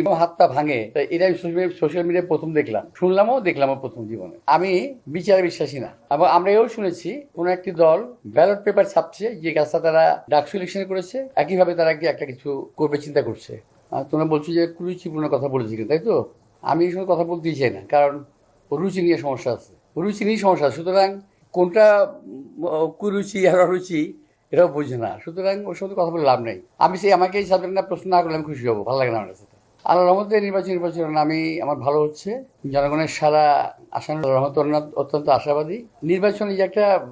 এবং হাত পা ভাঙে এটা সোশ্যাল মিডিয়ায় প্রথম দেখলাম। শুনলামও, দেখলামও প্রথম জীবনে। আমি বিচারে বিশ্বাসী না। এবং আমরা এও শুনেছি, কোন একটি দল ব্যালট পেপার ছাপছে যে কাজটা তারা ডাকসু ইলেকশন করেছে, একইভাবে তারা কি একটা কিছু করবে, চিন্তা করছে। তোমরা বলছো যে কুরুচিপূর্ণ কথা বলেছি তাই তো? আমি এই সময় কথা বলতেই চাই না, কারণ রুচি নিয়ে সমস্যা আছে। রুচি নিয়ে সমস্যা, সুতরাং কোনটা কুরুচি আর অরুচি, এটাও বুঝে না। সুতরাং ওর সাথে কথা বলে লাভ নেই। আমি সেই আমাকে এই সাবজেক্ট না প্রশ্ন না করলে আমি খুশি হব, ভালো লাগে না আমার কাছে। আল্লাহ রহমতে নির্বাচন নির্বাচন আমি আমার ভালো হচ্ছে। জনগণের সারা আসান রহমত অত্যন্ত আশাবাদী। নির্বাচনে যে একটা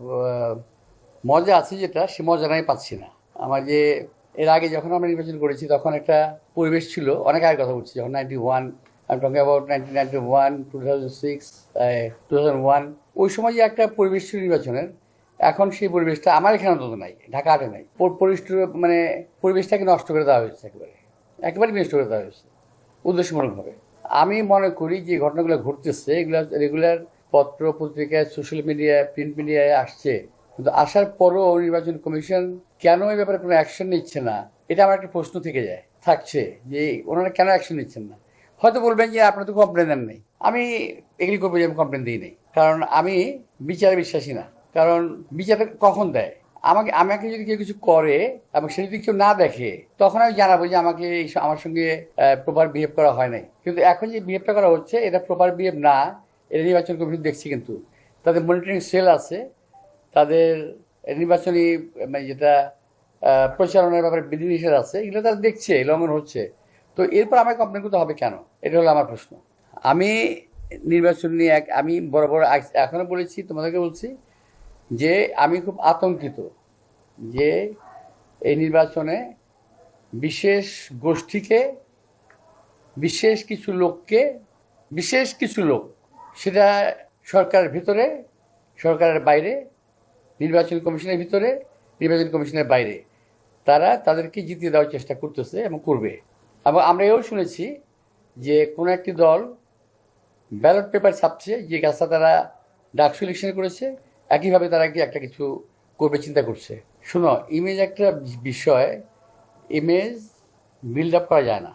মজা আছে যেটা, সে মজাটা আমি পাচ্ছি না। আমার যে, এর আগে যখন আমরা নির্বাচন করেছি, তখন একটা পরিবেশ ছিল, অনেক আগে কথা বলছি, যখন নাইনটি ওয়ান আমি talking about nineteen ninety one two thousand six two thousand one ওই সময় যে একটা পরিবেশ ছিল নির্বাচনের, এখন সেই পরিবেশটা আমার এখানে অন্তত নাই ঢাকা নাই। পর- পরিবেশ মানে পরিবেশটাকে নষ্ট করে দেওয়া হয়েছে একেবারে। একেবারে নষ্ট করে দেওয়া হয়েছে। উদ্দেশ্যমূলকভাবে আমি মনে করি যে ঘটনাগুলো ঘটতেছে, এগুলো রেগুলার পত্র পত্রিকায় সোশ্যাল মিডিয়ায় প্রিন্ট মিডিয়ায় আসছে। কিন্তু আসার পরও নির্বাচন কমিশন কেন এই ব্যাপারে কোনো অ্যাকশন নিচ্ছে না, এটা আমার একটা প্রশ্ন থেকে যায়, থাকছে যে ওনারা কেন অ্যাকশন নিচ্ছেন না। হয়তো বলবেন যে আপনার তো কমপ্লেন দেন নেই। আমি এগুলি করব যে আমি কমপ্লেন দিই নেই। কারণ আমি বিচারে বিশ্বাসী না। কারণ বিচারটা কখন দেয়? আমাকে আমাকে যদি কেউ কিছু করে এবং সে যদি কেউ না দেখে, তখন আমি জানাব যে আমাকে আমার সঙ্গে প্রপার বিহেভ করা হয় নাই। কিন্তু এখন যে বিহেভটা করা হচ্ছে, এটা প্রপার বিহেভ না। এটা নির্বাচন কমিশন দেখছি কিন্তু। তাদের মনিটরিং সেল আছে। তাদের নির্বাচনী মানে যেটা প্রচারণার ব্যাপারে বিধিনিষেধ আছে, এগুলো তারা দেখছে, লঙ্ঘন হচ্ছে। তো এরপর আমাকে কমপ্লেন করতে হবে কেন? এটা হলো আমার প্রশ্ন। আমি নির্বাচন নিয়ে এক আমি বড় বড় এখনও বলেছি, তোমাদেরকে বলছি যে আমি খুব আতঙ্কিত যে এই নির্বাচনে বিশেষ গোষ্ঠীকে, বিশেষ কিছু লোককে, বিশেষ কিছু লোক সেটা সরকারের ভিতরে, সরকারের বাইরে, নির্বাচন কমিশনের ভিতরে, নির্বাচন কমিশনের বাইরে, তারা তাদেরকে জিতিয়ে দেওয়ার চেষ্টা করতেছে এবং করবে। এবং আমরা এও শুনেছি যে কোনো একটি দল ব্যালট পেপার ছাপছে যে কাজটা তারা ডাকসু ইলেকশন করেছে। একইভাবে তারা কি একটা কিছু করবে, চিন্তা করছে। শোনো ইমেজ একটা বিষয় ইমেজ বিল্ড আপ করা যায় না।